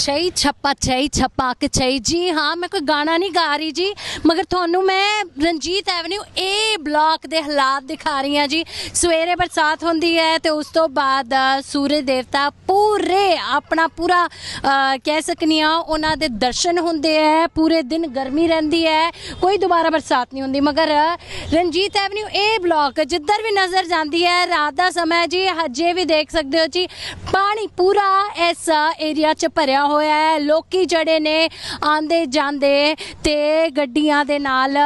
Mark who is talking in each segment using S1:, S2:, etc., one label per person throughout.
S1: ਛਈ ਛੱਪਾ ਛਈ ਛੱਪਾ ਛਪਾਕ ਛਈ। ਜੀ ਹਾਂ, ਮੈਂ ਕੋਈ ਗਾਣਾ ਨਹੀਂ ਗਾ ਰਹੀ ਜੀ, ਮਗਰ ਤੁਹਾਨੂੰ ਮੈਂ ਰਣਜੀਤ ਐਵਨਿਊ ਏ ਬਲਾਕ ਦੇ ਹਾਲਾਤ ਦਿਖਾ ਰਹੀ ਹਾਂ ਜੀ। ਸਵੇਰੇ ਬਰਸਾਤ ਹੁੰਦੀ ਹੈ ਤੇ ਉਸ ਤੋਂ ਬਾਅਦ ਸੂਰਜ ਦੇਵਤਾ ਪੂਰੇ ਆਪਣਾ ਪੂਰਾ ਕਹਿ ਸਕਨੀ ਆ ਉਹਨਾਂ ਦੇ ਦਰਸ਼ਨ ਹੁੰਦੇ ਹੈ, ਪੂਰੇ ਦਿਨ ਗਰਮੀ ਰਹਿੰਦੀ ਹੈ, ਕੋਈ ਦੁਬਾਰਾ ਬਰਸਾਤ ਨਹੀਂ ਹੁੰਦੀ। ਮਗਰ, ਰਣਜੀਤ ਐਵਨਿਊ ਏ ਬਲਾਕ, ਜਿੱਧਰ ਵੀ ਨਜ਼ਰ ਜਾਂਦੀ ਹੈ, ਰਾਤ ਦਾ ਸਮਾਂ ਜੀ, ਹਜੇ ਵੀ ਦੇਖ ਸਕਦੇ ਹੋ ਜੀ, ਪਾਣੀ ਪੂਰਾ ਇਸ ਏਰੀਆ 'ਚ ਭਰਿਆ ਹੋਇਆ ਹੈ। ਲੋਕੀ ਜਿਹੜੇ ਨੇ ਆਂਦੇ ਜਾਂਦੇ ਤੇ ਗੱਡੀਆਂ ਦੇ ਨਾਲ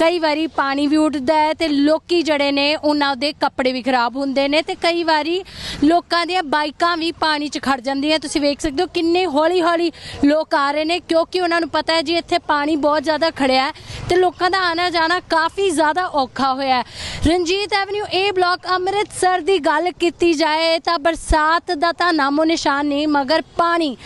S1: ਕਈ ਵਾਰੀ ਪਾਣੀ ਵੀ ਉੱਡਦਾ ਹੈ ਤੇ ਲੋਕੀ ਜਿਹੜੇ ਨੇ ਉਹਨਾਂ ਦੇ ਕੱਪੜੇ ਵੀ ਖਰਾਬ ਹੁੰਦੇ ਨੇ ਤੇ ਕਈ ਵਾਰੀ ਲੋਕਾਂ ਦੀਆਂ ਬਾਈਕਾਂ ਵੀ ਪਾਣੀ 'ਚ ਖੜ ਜਾਂਦੀਆਂ। ਤੁਸੀਂ ਵੇਖ ਸਕਦੇ ਹੋ ਕਿੰਨੇ ਹੌਲੀ ਹੌਲੀ ਲੋਕ ਆ ਰਹੇ ਨੇ ਕਿਉਂਕਿ ਉਹਨਾਂ ਨੂੰ ਪਤਾ ਹੈ ਜੀ ਇੱਥੇ ਪਾਣੀ ਬਹੁਤ ਜ਼ਿਆਦਾ ਖੜਿਆ ਤੇ ਲੋਕਾਂ ਦਾ ਆਣਾ ਜਾਣਾ ਕਾਫੀ ਜ਼ਿਆਦਾ ਔਖਾ ਹੋਇਆ ਹੈ। Ranjit avenue A block Amritsar ਦੀ ਗੱਲ ਕੀਤੀ ਜਾਏ ਤਾਂ ਬਰਸਾਤ ਦਾ ਤਾਂ ਨਾਮੋ ਨਿਸ਼ਾਨ ਨਹੀਂ, ਮਗਰ ਪਾਣੀ।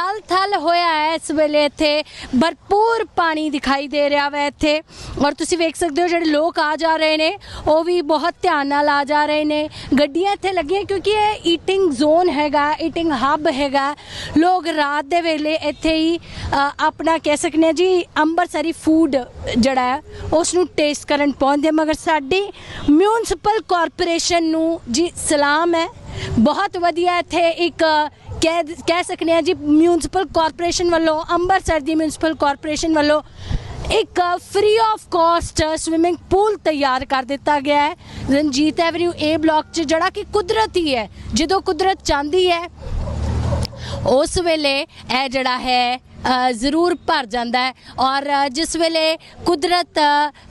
S1: ਜਲ ਥਲ ਹੋਇਆ ਹੈ ਇਸ ਵੇਲੇ ਇੱਥੇ। ਭਰਪੂਰ ਪਾਣੀ ਦਿਖਾਈ ਦੇ ਰਿਹਾ ਵਾ ਇੱਥੇ। ਔਰ ਤੁਸੀਂ ਵੇਖ ਸਕਦੇ ਹੋ ਜਿਹੜੇ ਲੋਕ ਆ ਜਾ ਰਹੇ ਨੇ, ਉਹ ਵੀ ਬਹੁਤ ਧਿਆਨ ਨਾਲ ਆ ਜਾ ਰਹੇ ਨੇ। ਗੱਡੀਆਂ ਇੱਥੇ ਲੱਗੀਆਂ ਕਿਉਂਕਿ ਇਹ ਈਟਿੰਗ ਜ਼ੋਨ ਹੈਗਾ ਈਟਿੰਗ ਹੱਬ ਹੈਗਾ। ਲੋਕ ਰਾਤ ਦੇ ਵੇਲੇ ਇੱਥੇ ਹੀ ਆਪਣਾ ਕਹਿ ਸਕਦੇ ਹਾਂ ਜੀ ਅੰਮ੍ਰਿਤਸਰੀ ਫੂਡ ਜਿਹੜਾ ਹੈ ਉਸ ਨੂੰ ਟੇਸਟ ਕਰਨ ਪਹੁੰਚਦੇ ਮਗਰ ਸਾਡੀ ਮਿਊਨਿਸਪਲ ਕਾਰਪੋਰੇਸ਼ਨ ਨੂੰ ਜੀ ਸਲਾਮ ਹੈ। ਬਹੁਤ ਵਧੀਆ ਇੱਥੇ ਇੱਕ ਕਹਿ ਕਹਿ ਸਕਨੇ ਆ ਜੀ ਮਿਊਨਿਸਪਲ ਕਾਰਪੋਰੇਸ਼ਨ ਵੱਲੋਂ ਅੰਮ੍ਰਿਤਸਰ ਦੀ ਮਿਊਨਿਸਪਲ ਕਾਰਪੋਰੇਸ਼ਨ ਵੱਲੋਂ ਇੱਕ free of cost swimming pool ਤਿਆਰ ਕਰ ਦਿੱਤਾ ਗਿਆ ਹੈ। ਰਣਜੀਤ ਐਵਨਿਊ ਏ ਬਲਾਕ 'ਚ, ਜਿਹੜਾ ਕਿ ਕੁਦਰਤੀ ਹੈ, ਜਦੋਂ ਕੁਦਰਤ ਚਾਹੁੰਦੀ ਹੈ, ਉਸ ਵੇਲੇ ਇਹ ਜਿਹੜਾ ਹੈ ਜ਼ਰੂਰ ਭਰ ਜਾਂਦਾ ਹੈ। ਔਰ ਜਿਸ ਵੇਲੇ ਕੁਦਰਤ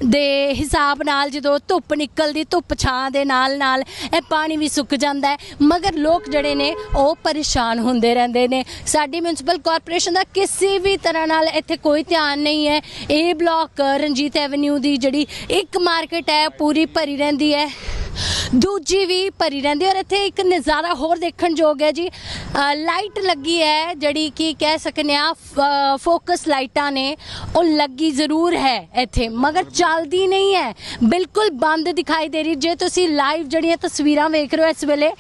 S1: ਦੇ ਹਿਸਾਬ ਨਾਲ ਜਦੋਂ ਧੁੱਪ ਨਿਕਲਦੀ, ਧੁੱਪ ਛਾਂ ਦੇ ਨਾਲ ਨਾਲ ਇਹ ਪਾਣੀ ਵੀ ਸੁੱਕ ਜਾਂਦਾ ਹੈ। ਮਗਰ ਲੋਕ ਜਿਹੜੇ ਨੇ, ਉਹ ਪਰੇਸ਼ਾਨ ਹੁੰਦੇ ਰਹਿੰਦੇ ਨੇ। ਸਾਡੀ ਮਿਊਨਿਸਪਲ ਕਾਰਪੋਰੇਸ਼ਨ ਦਾ ਕਿਸੇ ਵੀ ਤਰ੍ਹਾਂ ਨਾਲ ਇੱਥੇ ਕੋਈ ਧਿਆਨ ਨਹੀਂ ਹੈ। ਇਹ ਬਲਾਕ ਰਣਜੀਤ ਐਵਨਿਊ ਦੀ ਜਿਹੜੀ ਇੱਕ ਮਾਰਕੀਟ ਹੈ ਪੂਰੀ ਭਰੀ ਰਹਿੰਦੀ ਹੈ। ਦੂਜੀ ਵੀ ਭਰੀ ਰਹਿੰਦੀ ਔਰ ਇੱਥੇ ਇੱਕ ਨਜ਼ਾਰਾ ਹੋਰ ਦੇਖਣ ਯੋਗ ਹੈ ਜੀ। ਲਾਈਟ ਲੱਗੀ ਹੈ ਜਿਹੜੀ ਕਿ ਕਹਿ ਸਕਨੇ ਆ ਫੋਕਸ ਲਾਈਟਾਂ ਨੇ। ਉਹ ਲੱਗੀ ਜ਼ਰੂਰ ਹੈ ਇੱਥੇ, ਮਗਰ ਚੱਲਦੀ ਨਹੀਂ ਹੈ। ਬਿਲਕੁਲ ਬੰਦ ਦਿਖਾਈ ਦੇ ਰਹੀ। ਜੇ ਤੁਸੀਂ ਲਾਈਵ ਜਿਹੜੀਆਂ ਤਸਵੀਰਾਂ ਵੇਖ ਰਹੇ ਹੋ ਇਸ ਵੇਲੇ,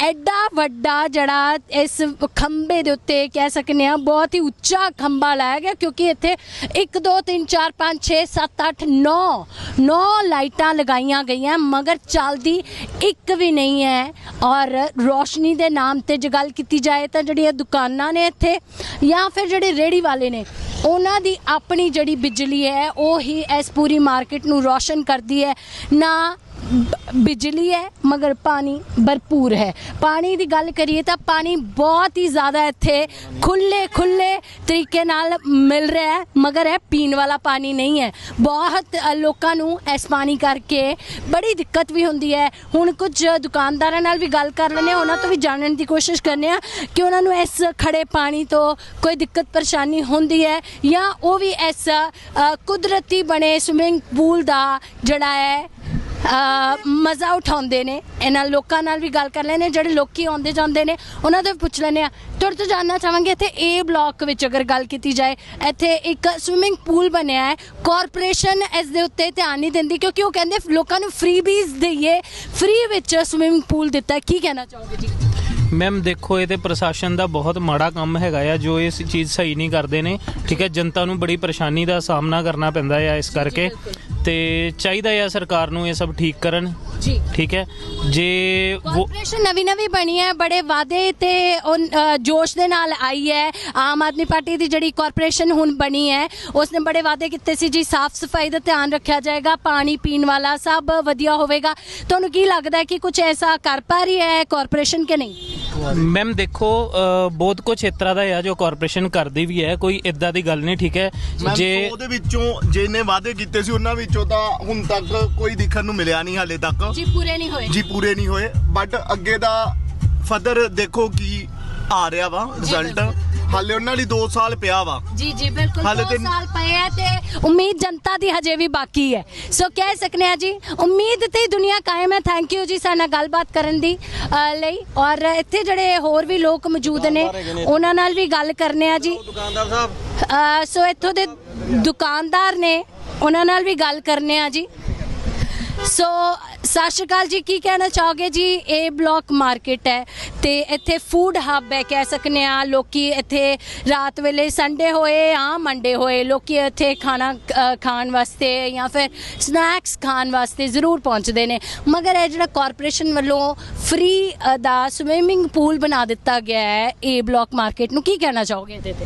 S1: ਐਡਾ ਵੱਡਾ ਜਿਹੜਾ ਇਸ ਖੰਬੇ ਦੇ ਉੱਤੇ ਕਹਿ ਸਕਨੇ ਆ ਬਹੁਤ ਹੀ ਉੱਚਾ ਖੰਬਾ ਲਾਇਆ ਗਿਆ, ਕਿਉਂਕਿ ਇੱਥੇ 1 2 3 4 5 6 7 8 9 9 ਲਾਈਟਾਂ ਲਗਾਈਆਂ ਗਈਆਂ, ਮਗਰ ਚੱਲ ਚੱਲਦੀ ਇੱਕ ਵੀ ਨਹੀਂ ਹੈ। ਔਰ ਰੋਸ਼ਨੀ ਦੇ ਨਾਮ ਤੇ ਜੇ ਗੱਲ ਕੀਤੀ ਜਾਏ ਤਾਂ ਜਿਹੜੀਆਂ ਦੁਕਾਨਾਂ ਨੇ ਇੱਥੇ, ਜਾਂ ਫਿਰ ਜਿਹੜੇ ਰੇੜੀ ਵਾਲੇ ਨੇ, ਉਹਨਾਂ ਦੀ ਆਪਣੀ ਜਿਹੜੀ ਬਿਜਲੀ ਹੈ, ਉਹ ਹੀ ਇਸ ਪੂਰੀ ਮਾਰਕੀਟ ਨੂੰ ਰੋਸ਼ਨ ਕਰਦੀ ਹੈ। ਨਾ ਬਿਜਲੀ ਹੈ, ਮਗਰ ਪਾਣੀ ਭਰਪੂਰ ਹੈ। ਪਾਣੀ ਦੀ ਗੱਲ ਕਰੀਏ ਤਾਂ ਪਾਣੀ ਬਹੁਤ ਹੀ ਜ਼ਿਆਦਾ ਇੱਥੇ ਖੁੱਲੇ ਖੁੱਲੇ ਤਰੀਕੇ ਨਾਲ ਮਿਲ ਰਿਹਾ ਹੈ, ਮਗਰ ਇਹ ਪੀਣ ਵਾਲਾ ਪਾਣੀ ਨਹੀਂ ਹੈ। ਬਹੁਤ ਲੋਕਾਂ ਨੂੰ ਇਸ ਪਾਣੀ ਕਰਕੇ ਬੜੀ ਦਿੱਕਤ ਵੀ ਹੁੰਦੀ ਹੈ। ਹੁਣ ਕੁਝ ਦੁਕਾਨਦਾਰਾਂ ਨਾਲ ਵੀ ਗੱਲ ਕਰ ਲੈਂਦੇ ਹਾਂ, ਉਹਨਾਂ ਤੋਂ ਵੀ ਜਾਣਨ ਦੀ ਕੋਸ਼ਿਸ਼ ਕਰਨੇ ਆ ਕਿ ਉਹਨਾਂ ਨੂੰ ਇਸ ਖੜੇ ਪਾਣੀ ਤੋਂ ਕੋਈ ਦਿੱਕਤ, ਪਰੇਸ਼ਾਨੀ ਹੁੰਦੀ ਹੈ ਜਾਂ ਉਹ ਵੀ ਇਸ ਕੁਦਰਤੀ ਬਣੇ ਸਵਿਮਿੰਗ ਪੂਲ ਦਾ ਜਿਹੜਾ ਹੈ ਮਜ਼ਾ ਉਠਾਉਂਦੇ ਨੇ। ਇਹਨਾਂ ਲੋਕਾਂ ਨਾਲ ਵੀ ਗੱਲ ਕਰ ਲੈਣੇ ਜਿਹੜੇ ਲੋਕੀ ਆਉਂਦੇ ਜਾਂਦੇ ਨੇ ਉਹਨਾਂ ਤੋਂ ਵੀ ਪੁੱਛ ਲੈਣੇ ਆ ਤੁਹਾਡੇ ਤੋਂ ਜਾਨਣਾ ਚਾਹਾਂਗੇ ਇੱਥੇ ਏ ਬਲਾਕ ਵਿੱਚ ਅਗਰ ਗੱਲ ਕੀਤੀ ਜਾਏ ਇੱਥੇ ਇੱਕ ਸਵਿਮਿੰਗ ਪੂਲ ਬਣਿਆ ਹੈ। ਕਾਰਪੋਰੇਸ਼ਨ ਇਸ ਦੇ ਉੱਤੇ ਧਿਆਨ ਨਹੀਂ ਦਿੰਦੀ ਕਿਉਂਕਿ ਉਹ ਕਹਿੰਦੇ ਲੋਕਾਂ ਨੂੰ ਫ੍ਰੀਬੀਜ਼ ਦਈਏ। ਫ੍ਰੀ ਵਿੱਚ ਸਵਿਮਿੰਗ ਪੂਲ ਦਿੱਤਾ। ਕੀ ਕਹਿਣਾ ਚਾਹੋਗੇ ਜੀ?
S2: ਮੈਮ ਦੇਖੋ ਇਹ ਤੇ ਪ੍ਰਸ਼ਾਸਨ ਦਾ ਬਹੁਤ ਮਾੜਾ ਕੰਮ ਹੈਗਾ ਆ ਜੋ ਇਸ ਚੀਜ਼ ਸਹੀ ਨਹੀਂ ਕਰਦੇ ਨੇ। ਠੀਕ ਹੈ ਜਨਤਾ ਨੂੰ ਬੜੀ ਪਰੇਸ਼ਾਨੀ ਦਾ ਸਾਹਮਣਾ ਕਰਨਾ ਪੈਂਦਾ ਆ ਇਸ ਕਰਕੇ। ਤੇ ਚਾਹੀਦਾ ਆ ਸਰਕਾਰ ਨੂੰ ਇਹ ਸਭ ਠੀਕ ਕਰਨ?
S1: ਜੀ।
S2: ਠੀਕ ਹੈ? ਜੇ ਉਹ
S1: ਕਾਰਪੋਰੇਸ਼ਨ ਨਵੀਂ ਨਵੀਂ ਬਣੀ ਹੈ ਬੜੇ ਵਾਅਦੇ ਤੇ ਉਹ, ਅ, ਜੋਸ਼ ਦੇ ਨਾਲ ਆਈ ਹੈ। ਆਮ ਆਦਮੀ ਪਾਰਟੀ ਦੀ ਜਿਹੜੀ ਕਾਰਪੋਰੇਸ਼ਨ ਹੁਣ ਬਣੀ ਹੈ ਉਸਨੇ ਬੜੇ ਵਾਅਦੇ ਕੀਤੇ ਸੀ ਜੀ ਸਾਫ਼ ਸਫ਼ਾਈ ਦਾ ਧਿਆਨ ਰੱਖਿਆ ਜਾਏਗਾ ਪਾਣੀ ਪੀਣ ਵਾਲਾ ਸਭ ਵਧੀਆ ਹੋਵੇਗਾ। ਤੁਹਾਨੂੰ ਕੀ ਲੱਗਦਾ ਹੈ ਕਿ ਕੁਝ ਐਸਾ ਕਰ ਪਾ ਰਹੀ ਹੈ ਕਾਰਪੋਰੇਸ਼ਨ ਕਿ ਨਹੀਂ?
S2: ਮੈਮ ਦੇਖੋ ਅ, ਬਹੁਤ ਕੁਝ ਇਸ ਤਰ੍ਹਾਂ ਦਾ ਆ ਜੋ ਕਾਰਪੋਰੇਸ਼ਨ ਕਰਦੀ ਵੀ ਹੈ ਕੋਈ ਇਦਾਂ ਦੀ ਗੱਲ ਨਹੀਂ ਠੀਕ ਹੈ? ਜੇ
S3: ਉਹਦੇ ਵਿੱਚੋਂ ਜਿੰਨੇ ਵਾਅਦੇ ਕੀਤੇ ਸੀ ਉਹਨਾਂ ਵਿੱਚੋਂ ਤਾਂ ਹੁਣ ਤੱਕ ਕੋਈ ਦਿਖਣ ਨੂੰ ਮਿਲਿਆ ਨਹੀਂ ਹਾਲੇ ਤੱਕ।
S1: ਜੀ ਪੂਰੇ ਨਹੀਂ ਹੋਏ।
S3: ਜੀ ਪੂਰੇ ਨਹੀਂ ਹੋਏ ਬਟ ਅੱਗੇ ਦਾ ਫਦਰ ਦੇਖੋ ਕੀ ਆ ਰਿਹਾ ਵਾ ਰਿਜ਼ਲਟ ਹਾਲੇ ਉਹਨਾਂ ਲਈ 2 ਸਾਲ ਪਿਆ ਵਾ।
S1: ਜੀ ਜੀ ਬਿਲਕੁਲ
S3: ਹਾਲੇ
S1: 2
S3: ਤੇ-
S1: ਸਾਲ ਪਏ ਆ ਤੇ ਉਮੀਦ ਜਨਤਾ ਦੀ ਹਜੇ ਵੀ ਬਾਕੀ ਹੈ। ਸੋ ਕਹਿ ਸਕਨੇ ਆ ਜੀ ਉਮੀਦ ਤੇ ਹੀ ਦੁਨੀਆ ਕਾਇਮ ਹੈ। ਥੈਂਕ ਯੂ ਜੀ ਸਾਡੇ ਨਾਲ ਗੱਲਬਾਤ ਕਰਨ ਦੀ ਅ, ਲਈ। ਔਰ ਇੱਥੇ ਜਿਹੜੇ ਹੋਰ ਵੀ ਲੋਕ ਮੌਜੂਦ ਨੇ ਉਹਨਾਂ ਨਾਲ ਵੀ ਗੱਲ ਕਰਨੇ ਆ ਜੀ।
S3: ਦੁਕਾਨਦਾਰ ਸਾਹਿਬ।
S1: ਅ, ਸੋ ਇੱਥੋਂ ਦੇ ਦੁਕਾਨਦਾਰ ਨੇ ਉਹਨਾਂ ਨਾਲ ਵੀ ਗੱਲ ਕਰਨੇ ਆ ਜੀ। ਸੋ ਸਤਿ ਸ਼੍ਰੀ ਅਕਾਲ ਜੀ ਕੀ ਕਹਿਣਾ ਚਾਹੋਗੇ ਜੀ? ਇਹ ਬਲਾਕ ਮਾਰਕੀਟ ਹੈ ਤੇ ਇੱਥੇ ਫੂਡ ਹੱਬ ਹੈ ਕਹਿ ਸਕਨੇ ਆ ਲੋਕੀ ਇੱਥੇ ਰਾਤ ਵੇਲੇ ਸੰਡੇ ਹੋਏ ਆ ਮੰਡੇ ਹੋਏ ਲੋਕੀ ਇੱਥੇ ਖਾਣਾ ਅ, ਖਾਣ ਵਾਸਤੇ ਜਾਂ ਫਿਰ ਸਨੈਕਸ ਖਾਣ ਵਾਸਤੇ ਜ਼ਰੂਰ ਪਹੁੰਚਦੇ ਨੇ। ਮਗਰ ਇਹ ਜਿਹੜਾ ਕਾਰਪੋਰੇਸ਼ਨ ਵੱਲੋਂ ਫ੍ਰੀ ਦਾ ਸਵਿਮਿੰਗ ਪੂਲ ਬਣਾ ਦਿੱਤਾ ਗਿਆ ਹੈ ਇਹ ਬਲਾਕ ਮਾਰਕੀਟ ਨੂੰ ਕੀ ਕਹਿਣਾ ਚਾਹੋਗੇ ਇਹਦੇ ਤੇ?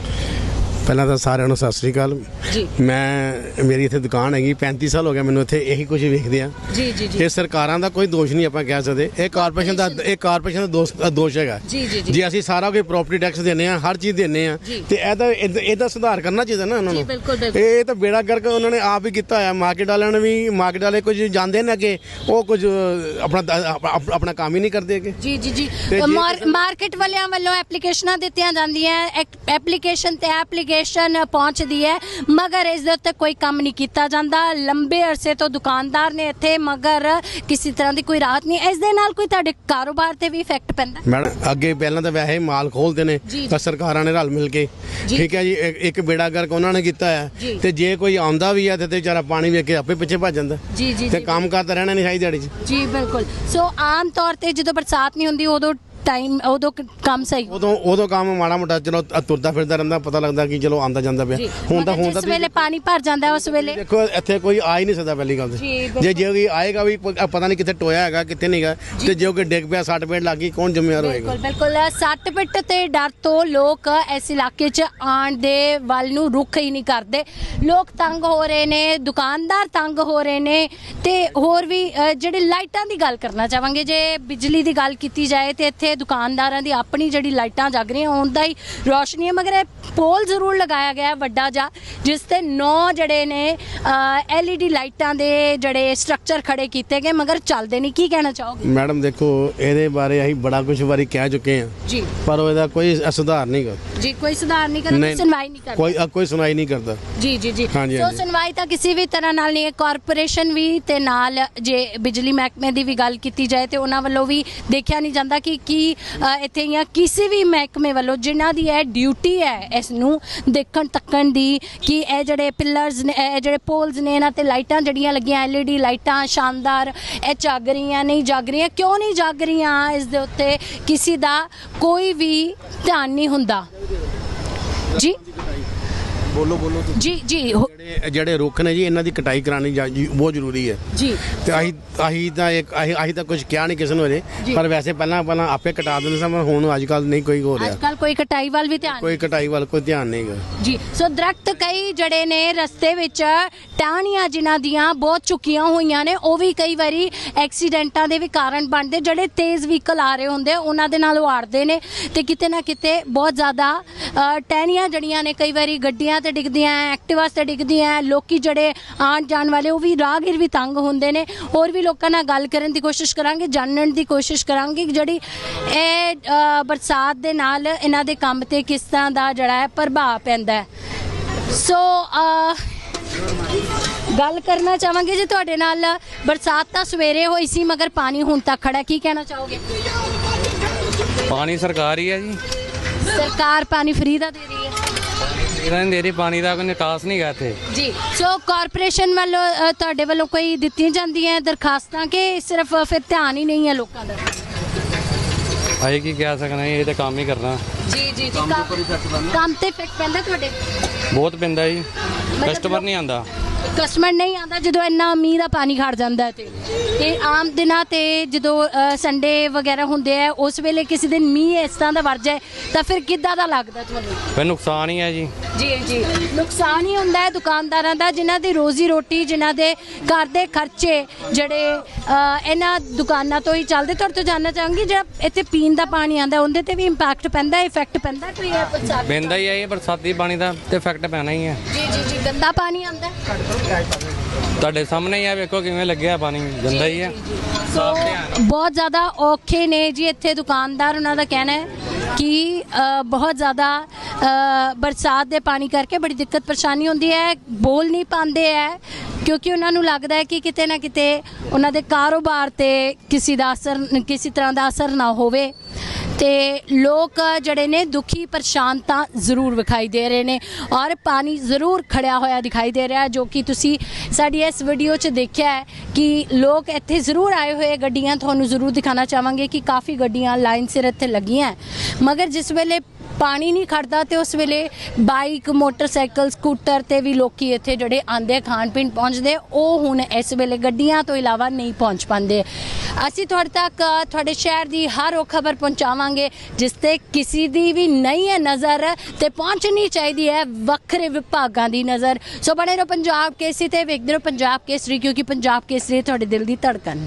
S4: ਪਹਿਲਾਂ ਤਾਂ ਸਾਰਿਆਂ ਨੂੰ ਸਤਿ ਸ੍ਰੀ ਅਕਾਲ।
S1: ਜੀ।
S4: ਮੈਂ ਮੇਰੀ ਇੱਥੇ ਦੁਕਾਨ ਹੈਗੀ 35 ਸਾਲ ਹੋ ਗਿਆ ਮੈਨੂੰ ਇੱਥੇ ਇਹੀ ਕੁਝ ਵੇਖਦੇ ਆ
S1: ਜੀ ਜੀ
S4: ਇਹ ਸਰਕਾਰਾਂ ਦਾ ਕੋਈ ਦੋਸ਼ ਨਹੀਂ ਆਪਾਂ ਕਹਿ ਸਕਦੇ। ਇਹ ਕਾਰਪੋਰੇਸ਼ਨ ਦਾ ਇਹ ਕਾਰਪੋਰੇਸ਼ਨ ਦਾ ਦੋਸ਼ ਦੋਸ਼ ਹੈਗਾ।
S1: ਜੀ, ਜੀ, ਜੀ।
S4: ਜੇ ਅਸੀਂ ਸਾਰਾ ਕੋਈ ਪ੍ਰਾਪਰਟੀ ਟੈਕਸ ਦਿੰਨੇ ਆ ਹਰ ਚੀਜ਼ ਦਿੰਨੇ ਆ
S1: ਜੀ।
S4: ਤੇ ਇਹਦਾ ਇਹਦਾ- ਇਹਦਾ ਸੁਧਾਰ ਕਰਨਾ ਚਾਹੀਦਾ ਨਾ ਉਹਨਾਂ
S1: ਜੀ,
S4: ਨੂੰ। ਇਹ ਤਾਂ ਬੇੜਾ ਗਰਕ ਉਹਨਾਂ ਨੇ ਆਪ ਹੀ ਕੀਤਾ ਹੋਇਆ। ਮਾਰਕੀਟ ਵਾਲਿਆਂ ਨੇ ਵੀ ਮਾਰਕੀਟ ਵਾਲੇ ਕੁਝ ਜਾਣਦੇ ਨੇ ਕਿ ਉਹ ਕੁਝ ਆਪਣਾ ਆਪਣਾ- ਕੰਮ ਹੀ ਨਹੀਂ ਕਰਦੇ ਹੈਗੇ
S1: ਜੀ ਜੀ ਜੀ।
S4: ਜੇ
S1: ਮਾਰਕੀਟ ਵਾਲਿਆਂ ਵੱਲੋਂ ਐਪਲੀਕੇਸ਼ਨਾਂ ਦਿੱਤੀਆਂ ਜਾਂਦੀਆਂ। ਐਪਲੀਕੇਸ਼ਨ ਤੇ ਐਪਲੀਕੇਸ਼ਨ ਪਹੁੰਚਦੀ ਹੈ ਮਗਰ ਇਸ ਦੇ ਉੱਤੇ ਕੋਈ ਕੰਮ ਨਹੀਂ ਕੀਤਾ ਜਾਂਦਾ। ਲੰਬੇ ਅਰਸੇ ਤੋਂ ਦੁਕਾਨਦਾਰ ਨੇ ਇੱਥੇ ਮਗਰ ਕਿਸੇ ਤਰ੍ਹਾਂ ਦੀ ਕੋਈ ਰਾਹਤ ਨਹੀਂ ਇਸ ਦੇ ਨਾਲ ਕੋਈ ਤੁਹਾਡੇ ਕਾਰੋਬਾਰ ਤੇ ਵੀ ਇਫੈਕਟ ਪੈਂਦਾ?
S4: ਮੈਡਮ ਅੱਗੇ ਪਹਿਲਾਂ ਤਾਂ ਵੈਸੇ ਮਾਲ ਖੋਲਦੇ ਨੇ। ਤਾਂ ਸਰਕਾਰਾਂ ਨੇ ਰਲ ਮਿਲ ਕੇ। ਠੀਕ ਹੈ ਜੀ ਇੱਕ- ਬੇੜਾ ਗਰਕ ਉਹਨਾਂ ਨੇ ਕੀਤਾ। ਹੈ। ਤੇ ਜੇ ਕੋਈ ਆਉਂਦਾ ਵੀ ਹੈ ਤੇ ਤੇ ਵਿਚਾਰਾ ਪਾਣੀ ਵੇਖ ਕੇ ਆਪੇ ਪਿੱਛੇ ਭੱਜ ਜਾਂਦਾ। ਤੇ ਕੰਮ ਕਰਦਾ ਰਹਿਣਾ ਨਹੀਂ ਚਾਹੀਦਾ ਦਿਹਾੜੀ 'ਚ।
S1: ਜੀ ਬਿਲਕੁਲ। ਸੋ ਆਮ ਤੌਰ ਤੇ ਜਦੋਂ ਬਰਸਾਤ ਨਹੀਂ ਹੁੰਦੀ ਉਦੋਂ ਟਾਈਮ ਉਦੋਂ ਕ- ਕੰਮ ਸਹੀ
S4: ਉਦੋਂ ਉਦੋਂ ਕੰਮ ਮਾੜਾ ਮੋਟਾ ਚਲੋ ਅ- ਤੁਰਦਾ ਫਿਰਦਾ ਰਹਿੰਦਾ ਪਤਾ ਲੱਗਦਾ ਕਿ ਚਲੋ ਆਂਦਾ ਜਾਂਦਾ ਪਿਆ। ਹੁਣ ਤਾਂ ਹੁਣ ਤਾਂ
S1: ਜਿਸ ਵੇਲੇ ਪਾਣੀ ਭਰ ਜਾਂਦਾ ਉਸ ਵੇਲੇ
S4: ਦੇਖੋ ਇੱਥੇ ਕੋਈ ਆ ਹੀ ਨਹੀਂ ਸਕਦਾ ਪਹਿਲੀ ਗੱਲ
S1: ਜੀ,
S4: ਤੇ
S1: ਬਿਲਕੁਲ।
S4: ਜੇ ਜੇ ਕੋਈ ਆਏਗਾ ਵੀ ਪ- ਪਤਾ ਨਹੀਂ ਕਿੱਥੇ ਟੋਇਆ ਹੈਗਾ ਕਿੱਥੇ ਨਹੀਂਗਾ ਤੇ ਜੇ ਕੋਈ ਡਿੱਗ ਪਿਆ ਸੱਟ ਪੇਟ ਲੱਗੀ ਕੌਣ ਜ਼ਿੰਮੇਵਾਰ ਹੋਏਗਾ?
S1: ਬਿਲਕੁਲ ਬਿਲਕੁਲ। ਸੱਟ ਪਿੱਟ ਤੇ ਡਰ ਤੋਂ ਲੋਕ ਇਸ ਇਲਾਕੇ 'ਚ ਆਣ ਦੇ ਵੱਲ ਨੂੰ ਰੁੱਖ ਹੀ ਨਹੀਂ ਕਰਦੇ। ਲੋਕ ਤੰਗ ਹੋ ਰਹੇ ਨੇ ਦੁਕਾਨਦਾਰ ਤੰਗ ਹੋ ਰਹੇ ਨੇ ਤੇ ਹੋਰ ਵੀ ਅ, ਜਿਹੜੇ ਲਾਈਟਾਂ ਦੀ ਗੱਲ ਕਰਨਾ ਚਾਹਾਂਗੇ ਜੇ ਬਿਜਲੀ ਦੀ ਗੱਲ ਕੀਤੀ ਜਾਏ ਤੇ ਇੱਥੇ ਦੁਕਾਨਦਾਰਾਂ ਦੀ ਆਪਣੀ ਜਿਹੜੀ ਲਾਈਟਾਂ ਜਗ ਰਹੀਆਂ ਹੁੰਦਾ ਹੀ ਰੋਸ਼ਨੀ ਹੈ ਮਗਰ ਇਹ ਪੋਲ ਜ਼ਰੂਰ ਲਗਾਇਆ ਗਿਆ ਹੈ ਵੱਡਾ ਜਾ ਜਿਸ ਤੇ ਨੌ ਜਿਹੜੇ ਨੇ ਐਲਈਡੀ ਲਾਈਟਾਂ ਦੇ ਜਿਹੜੇ ਸਟਰਕਚਰ ਖੜੇ ਕੀਤੇ ਗਏ ਮਗਰ ਚੱਲਦੇ ਨਹੀਂ। ਕੀ ਕਹਿਣਾ ਚਾਹੋਗੇ?
S4: ਮੈਡਮ ਦੇਖੋ ਇਹਦੇ ਬਾਰੇ ਅਸੀਂ ਬੜਾ ਕੁਝ ਵਾਰੀ ਕਹਿ ਚੁੱਕੇ ਹਾਂ।
S1: ਜੀ।
S4: ਪਰ ਉਹਦਾ ਕੋਈ ਸੁਧਾਰ ਨਹੀਂਗਾ
S1: ਜੀ ਕੋਈ ਸੁਧਾਰ ਨਹੀਂ ਕਰਦਾ ਸੁਣਵਾਈ ਨਹੀਂ ਕਰਦਾ।
S4: ਕੋਈ ਕੋਈ ਸੁਣਾਈ ਨਹੀਂ ਕਰਦਾ।
S1: ਜੀ ਜੀ ਜੀ। ਸੋ। ਸੁਣਵਾਈ ਤਾਂ ਕਿਸੇ ਵੀ ਤਰ੍ਹਾਂ ਨਾਲ ਨਹੀਂ ਹੈ ਕਾਰਪੋਰੇਸ਼ਨ ਵੀ ਤੇ ਨਾਲ ਜੇ ਬਿਜਲੀ ਮਹਿਕਮੇ ਦੀ ਵੀ ਗੱਲ ਕੀਤੀ ਜਾਏ ਤੇ ਉਹਨਾਂ ਵੱਲੋਂ ਵੀ ਦੇਖਿਆ ਨਹੀਂ ਜਾਂਦਾ ਕਿ ਕੀ ਅ, ਇੱਥੇ ਜਾਂ ਕਿਸੇ ਵੀ ਮਹਿਕਮੇ ਵੱਲੋਂ ਜਿਨ੍ਹਾਂ ਦੀ ਇਹ ਡਿਊਟੀ ਹੈ ਇਸ ਨੂੰ ਦੇਖਣ ਤੱਕਣ ਦੀ ਕਿ ਇਹ ਜਿਹੜੇ ਪਿਲਰਸ ਨੇ ਇਹ ਜਿਹੜੇ ਪੋਲਸ ਨੇ ਇਹਨਾਂ ਤੇ ਲਾਈਟਾਂ ਜਿਹੜੀਆਂ ਲੱਗੀਆਂ ਐਲਈਡੀ ਲਾਈਟਾਂ ਸ਼ਾਨਦਾਰ ਇਹ ਜਾਗ ਰਹੀਆਂ ਨਹੀਂ ਜਾਗ ਰਹੀਆਂ ਕਿਉਂ ਨਹੀਂ ਜਾਗ ਰਹੀਆਂ? ਇਸ ਦੇ ਉੱਤੇ ਕਿਸੇ ਦਾ ਕੋਈ ਵੀ ਧਿਆਨ ਨਹੀਂ ਹੁੰਦਾ। ਜੀ?
S4: ਬੋਲੋ ਬੋਲੋ
S1: ਜੀ ਜੀ ਹੋ-
S4: ਜਿਹੜੇ ਜਿਹੜੇ ਰੁੱਖ ਨੇ ਜੀ ਇਹਨਾਂ ਦੀ ਕਟਾਈ ਕਰਾਣੀ ਬਹੁਤ ਜ਼ਰੂਰੀ ਹੈ।
S1: ਜੀ।
S4: ਤੇ ਅਸੀਂ ਅਸੀਂ ਤਾਂ ਇੱਕ ਅਸੀਂ ਅਸੀਂ ਤਾਂ ਕੁਝ ਕਿਹਾ ਨਹੀਂ ਕਿਸੇ ਨੂੰ ਅਜੇ
S1: ਜੀ।
S4: ਪਰ ਵੈਸੇ ਪਹਿਲਾਂ ਪਹਿਲਾਂ ਆਪੇ ਕਟਾ ਦਿੰਦੇ ਸਨ ਪਰ ਹੁਣ ਅੱਜ ਕੱਲ ਨਹੀਂ ਕੋਈ ਹੋ
S1: ਅੱਜ
S4: ਰਿਹਾ।
S1: ਕੱਲ ਕੋਈ ਕਟਾਈ ਵੱਲ ਵੀ ਧਿਆਨ
S4: ਕੋਈ ਕਟਾਈ ਵੱਲ ਕੋਈ ਧਿਆਨ ਨਹੀਂ ਗਾ
S1: ਜੀ। ਸੋ ਦਰਖਤ ਕਈ ਜਿਹੜੇ ਨੇ ਰਸਤੇ ਵਿੱਚ ਟਾਹਣੀਆਂ ਜਿਨ੍ਹਾਂ ਦੀਆਂ ਬਹੁਤ ਝੁਕੀਆਂ ਹੋਈਆਂ ਨੇ ਉਹ ਵੀ ਕਈ ਵਾਰੀ ਐਕਸੀਡੈਂਟਾਂ ਦੇ ਵੀ ਕਾਰਨ ਬਣਦੇ। ਜਿਹੜੇ ਤੇਜ਼ ਵਹੀਕਲ ਆ ਰਹੇ ਹੁੰਦੇ ਉਹਨਾਂ ਦੇ ਨਾਲ ਵਾੜਦੇ ਨੇ ਤੇ ਕਿਤੇ ਨਾ ਕਿਤੇ ਬਹੁਤ ਜ਼ਿਆਦਾ ਅ, ਟਹਿਣੀਆਂ ਜੜੀਆਂ ਨੇ ਕਈ ਵਾਰੀ ਗੱਡੀਆਂ ਤੇ ਡਿੱਗਦੀਆਂ ਐਕਟਿਵਾਸ ਤੇ ਡਿੱਗਦੀਆਂ ਲੋਕੀ ਜਿਹੜੇ ਆਉਣ ਜਾਣ ਵਾਲੇ ਉਹ ਵੀ ਰਾਹਗੀਰ ਵੀ ਤੰਗ ਹੁੰਦੇ ਨੇ। ਹੋਰ ਵੀ ਲੋਕਾਂ ਨਾਲ ਗੱਲ ਕਰਨ ਦੀ ਕੋਸ਼ਿਸ਼ ਕਰਾਂਗੇ ਜਾਣਨ ਦੀ ਕੋਸ਼ਿਸ਼ ਕਰਾਂਗੇ ਕਿ ਜਿਹੜੀ ਇਹ ਬਰਸਾਤ ਦੇ ਨਾਲ ਇਹਨਾਂ ਦੇ ਕੰਮ ਤੇ ਕਿਸ ਤਰ੍ਹਾਂ ਦਾ ਜਿਹੜਾ ਹੈ ਪ੍ਰਭਾਵ ਪੈਂਦਾ ਸੋ ਗੱਲ ਕਰਨਾ ਚਾਹਾਂਗੇ ਜੀ ਤੁਹਾਡੇ ਨਾਲ ਬਰਸਾਤ ਤਾਂ ਸਵੇਰੇ ਹੋਈ ਸੀ ਮਗਰ ਪਾਣੀ ਹੁਣ ਤੱਕ ਖੜਾ ਹੈ। ਕੀ ਕਹਿਣਾ ਚਾਹੋਗੇ?
S5: ਪਾਣੀ ਸਰਕਾਰ ਹੀ ਹੈ ਜੀ।
S1: ਸਰਕਾਰ ਪਾਣੀ ਫ੍ਰੀ ਦਾ ਦੇ ਰਹੀ ਹੈ।
S5: ਇਹਨਾਂ ਨੇ ਦੇਰੀ ਪਾਣੀ ਦਾ ਕੋਈ ਨਿਕਾਸ ਨਹੀਂ ਗਾ ਇੱਥੇ।
S1: ਜੀ ਸੋ ਕਾਰਪੋਰੇਸ਼ਨ ਵੱਲੋਂ ਅ, ਤੁਹਾਡੇ ਵੱਲੋਂ ਕੋਈ ਦਿੱਤੀਆਂ ਜਾਂਦੀਆਂ ਦਰਖਾਸਤਾਂ ਕਿ ਸਿਰਫ ਫਿਰ ਧਿਆਨ ਹੀ ਨਹੀਂ ਹੈ ਲੋਕਾਂ ਦਾ?
S5: ਅਸੀਂ ਕੀ ਕਹਿ ਸਕਦੇ ਇਹ ਤਾਂ ਕੰਮ ਹੀ ਕਰਨਾ।
S1: ਜੀ ਜੀ ਜੀ ਕੰਮ ਕੰਮ ਤੇ ਇਫੈਕਟ ਪੈਂਦਾ ਤੁਹਾਡੇ?
S5: ਬਹੁਤ ਪੈਂਦਾ ਜੀ। ਕਸਟਮਰ ਨਹੀਂ ਆਂਦਾ
S1: ਕਸਟਮਰ ਨਹੀਂ ਆਉਂਦਾ ਜਦੋਂ ਇੰਨਾ ਮੀਂਹ ਦਾ ਪਾਣੀ ਖੜ ਜਾਂਦਾ ਹੈ ਤੇ। ਤੇ ਆਮ ਦਿਨਾਂ ਤੇ ਜਦੋਂ ਸੰਡੇ ਵਗੈਰਾ ਹੁੰਦੇ ਆ ਉਸ ਵੇਲੇ ਕਿਸੇ ਦਿਨ ਮੀਂਹ ਇਸ ਤਰ੍ਹਾਂ ਦਾ ਵਰ ਜਾਏ ਤਾਂ ਫਿਰ ਕਿੱਦਾਂ ਦਾ ਲੱਗਦਾ ਤੁਹਾਨੂੰ?
S5: ਫਿਰ ਨੁਕਸਾਨ ਹੀ ਹੈ ਜੀ।
S1: ਜੀ ਜੀ। ਨੁਕਸਾਨ ਹੀ ਹੁੰਦਾ ਹੈ ਦੁਕਾਨਦਾਰਾਂ ਦਾ ਜਿਨ੍ਹਾਂ ਦੀ ਰੋਜ਼ੀ ਰੋਟੀ ਜਿਨ੍ਹਾਂ ਦੇ ਘਰ ਦੇ ਖਰਚੇ ਜਿਹੜੇ ਇਹਨਾਂ ਦੁਕਾਨਾਂ ਤੋਂ ਹੀ ਚੱਲਦੇ। ਤੁਹਾਡੇ ਤੋਂ ਜਾਨਣਾ ਚਾਹਾਂਗੀ ਜਿਹੜਾ ਇੱਥੇ ਪੀਣ ਦਾ ਪਾਣੀ ਆਂਦਾ ਉਹਦੇ ਤੇ ਵੀ ਇੰਪੈਕਟ ਪੈਂਦਾ ਇਫੈਕਟ ਪੈਂਦਾ ਕੋਈ ਇਹ ਬਰਸਾਤ?
S5: ਪੈਂਦਾ ਹੀ ਹੈ ਇਹ ਬਰਸਾਤੀ ਪਾਣੀ ਦਾ ਤੇ ਇਫੈਕਟ ਪੈਣਾ ਹੀ ਹੈ।
S1: ਜੀ ਜੀ ਜੀ। ਗੰਦਾ ਪਾਣੀ ਆਂਦਾ
S5: ਤੁਹਾਡੇ ਸਾਹਮਣੇ ਹੀ ਆ ਵੇਖੋ ਕਿਵੇਂ ਲੱਗਿਆ ਪਾਣੀ ਗੰਦਾ ਹੀ ਹੈ
S1: ਸੋ ਬਹੁਤ ਜ਼ਿਆਦਾ ਔਖੇ ਨੇ ਜੀ ਇੱਥੇ ਦੁਕਾਨਦਾਰ ਉਹਨਾਂ ਦਾ ਕਹਿਣਾ ਹੈ ਕਿ ਅ, ਬਹੁਤ ਜ਼ਿਆਦਾ ਅ, ਬਰਸਾਤ ਦੇ ਪਾਣੀ ਕਰਕੇ ਬੜੀ ਦਿੱਕਤ ਪਰੇਸ਼ਾਨੀ ਹੁੰਦੀ ਹੈ ਬੋਲ ਨਹੀਂ ਪਾਉਂਦੇ ਹੈ ਕਿਉਂਕਿ ਉਹਨਾਂ ਨੂੰ ਲੱਗਦਾ ਹੈ ਕਿ ਕਿਤੇ ਨਾ ਕਿਤੇ ਉਹਨਾਂ ਦੇ ਕਾਰੋਬਾਰ ਤੇ ਕਿਸੇ ਦਾ ਅਸਰ ਕਿਸੇ ਤਰ੍ਹਾਂ ਦਾ ਅਸਰ ਨਾ ਹੋਵੇ। ਤੇ ਲੋਕ ਜਿਹੜੇ ਨੇ ਦੁਖੀ, ਪਰੇਸ਼ਾਨ ਤਾਂ ਜ਼ਰੂਰ ਵਿਖਾਈ ਦੇ ਰਹੇ ਨੇ ਔਰ ਪਾਣੀ ਜ਼ਰੂਰ ਖੜਿਆ ਹੋਇਆ ਦਿਖਾਈ ਦੇ ਰਿਹਾ ਜੋ ਕਿ ਤੁਸੀਂ ਸਾਡੀ ਇਸ ਵੀਡੀਓ 'ਚ ਦੇਖਿਆ ਹੈ ਕਿ ਲੋਕ ਇੱਥੇ ਜ਼ਰੂਰ ਆਏ ਹੋਏ ਗੱਡੀਆਂ ਤੁਹਾਨੂੰ ਜ਼ਰੂਰ ਦਿਖਾਣਾ ਚਾਹਾਂਗੇ ਕਿ ਕਾਫੀ ਗੱਡੀਆਂ ਲਾਈਨ ਸਿਰ ਇੱਥੇ ਲੱਗੀਆਂ ਮਗਰ ਜਿਸ ਵੇਲੇ ਪਾਣੀ ਨਹੀਂ ਖੜਦਾ ਤੇ ਉਸ ਵੇਲੇ ਬਾਈਕ, ਮੋਟਰਸਾਈਕਲ, ਸਕੂਟਰ ਤੇ ਵੀ ਲੋਕੀ ਇੱਥੇ ਜਿਹੜੇ ਆਂਦੇ ਖਾਣ ਪੀਣ ਪਹੁੰਚਦੇ, ਉਹ ਹੁਣ ਇਸ ਵੇਲੇ ਗੱਡੀਆਂ ਤੋਂ ਇਲਾਵਾ ਨਹੀਂ ਪਹੁੰਚ ਪਾਉਂਦੇ। ਅਸੀਂ ਤੁਹਾਡੇ ਤੱਕ, ਤੁਹਾਡੇ ਸ਼ਹਿਰ ਦੀ ਹਰ ਉਹ ਖਬਰ ਪਹੁੰਚਾਵਾਂਗੇ, ਜਿਸ ਤੇ ਕਿਸੇ ਦੀ ਵੀ ਨਹੀਂ ਹੈ ਨਜ਼ਰ ਤੇ ਪਹੁੰਚਣੀ ਚਾਹੀਦੀ ਹੈ ਵੱਖਰੇ ਵਿਭਾਗਾਂ ਦੀ ਨਜ਼ਰ। ਸੋ ਬਣੇ ਰਹੋ ਪੰਜਾਬ ਕੇਸਰੀ ਤੇ, ਵੇਖਦੇ ਰਹੋ ਪੰਜਾਬ ਕੇਸਰੀ, ਕਿਉਂਕਿ ਪੰਜਾਬ ਕੇਸਰੀ ਤੁਹਾਡੇ ਦਿਲ ਦੀ ਧੜਕਨ